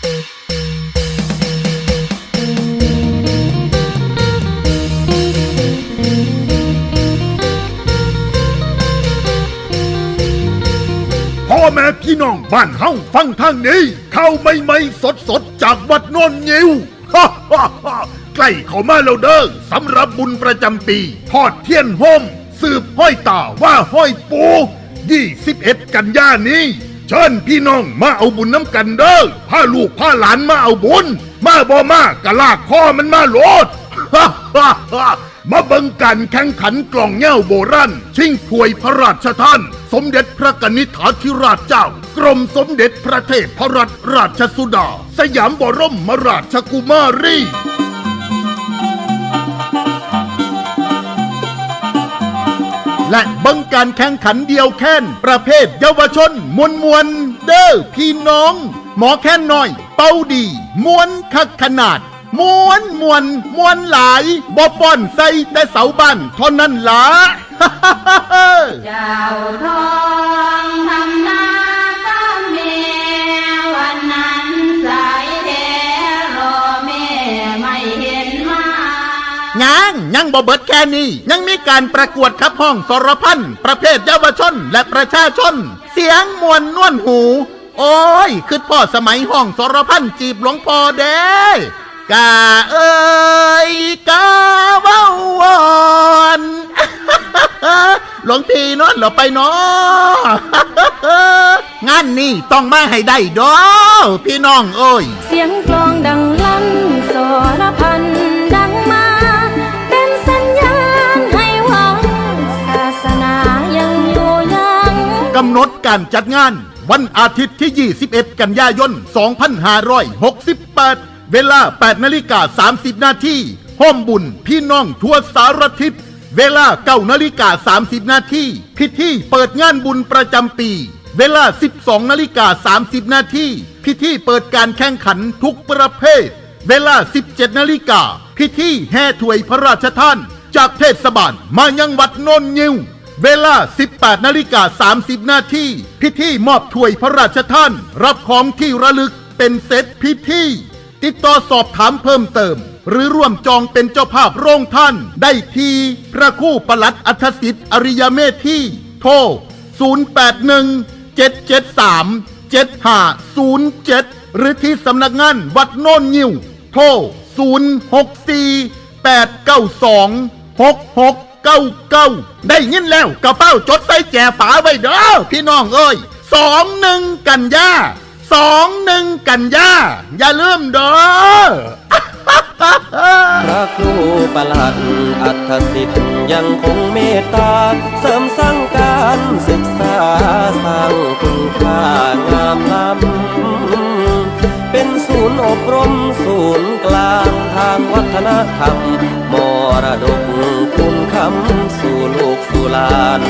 พ่อแม่พี่น้องบ้านเฮาฟังทางนี้ เข้าไม่ไม่สดสดๆจากวัดโนนยิวฮ่าฮ่าฮ่าใกล้เข้ามาแล้วเด้อสำหรับบุญประจำปี ทอดเทียนโฮมสืบห้อยตาว่าห้อยปู21 กันยานี้ เชิญพี่น้องมาเอาบุญน้ำกันเด้อพาลูกพาหลานมาเอาบุญ มาบ่มากะลากคอมันมาโหลด มาเบิ่งการแข่งขันกล่องแง่วโบราณชิงถวยพระราชทาน สมเด็จพระกนิษฐาธิราชเจ้า กรมสมเด็จพระเทพรัตนราชสุดา สยามบรมราชกุมารี และบังการแข่งขันเดียวแค้น ประเภทเยาวชนมวลมวลเด้อพี่น้อง หมอแค้นน้อย เป้าดีมวนคักขนาดมวนมวนมวนหลายบ่ป้อนใส่แต่เสาบ้านเท่านั้นล่ะเจ้าทองทำ ยังยังบ่เบิดแค่นี้ ยังมีการประกวดขับห้องสรพันธ์ประเภทเยาวชนและประชาชน เสียงมวลนวลหู โอ้ยคือพ่อสมัยห้องสรพันธ์จีบหลวงพ่อเด้กาเอ้ยกาเว้าวอนหลวงพี่นวลเหราไปเนาะงานนี้ต้องมาให้ได้ดอพี่น้องเอ้ย เสียงกลองดัง กำหนดการจัดงาน วันอาทิตย์ที่ 21 กันยายน 2568 เวลา 8นาฬิกา30 นาทีห้อมบุญพี่น้องทั่วสารทิศเวลา9นาฬิกา30 นาทีพิธีเปิดงานบุญประจำปี เวลา 12นาฬิกา30 นาทีพิธีเปิดการแข่งขันทุกประเภท เวลา 17นาฬิกาพิธีแห่ถวยพระราชทาน จากเทศบาลมายังวัดโนนยิว เวลา 18นาฬิกา30 นาทีพิธีมอบถ้วยพระราชทาน รับของที่ระลึกเป็นเซตพิธีติดต่อสอบถามเพิ่มเติม หรือร่วมจองเป็นเจ้าภาพโรงท่าน ได้ที่พระคู่ประหลัดอัธสิทธิ์อริยเมธีโทร 081 773 7507 หรือที่สำนักงานวัดโน่นยิวโทร 06489266 6699ได้ยินแล้วกระเป๋าจดใส่แจฝาไว้เด้อพี่น้องเอ้ยสองหนึ่งกันยาสองหนึ่งกันยาอย่าลืมเด้อพระครูประหลัดอัธสิทธิ์ยังคงเมตตา เสริมสร้างการศึกษาสร้างคุณค่างามล้ำเป็นศูนย์อบรมศูนย์กลางทางวัฒนธรรมมรดก คำสู่ลูกสู่หลาน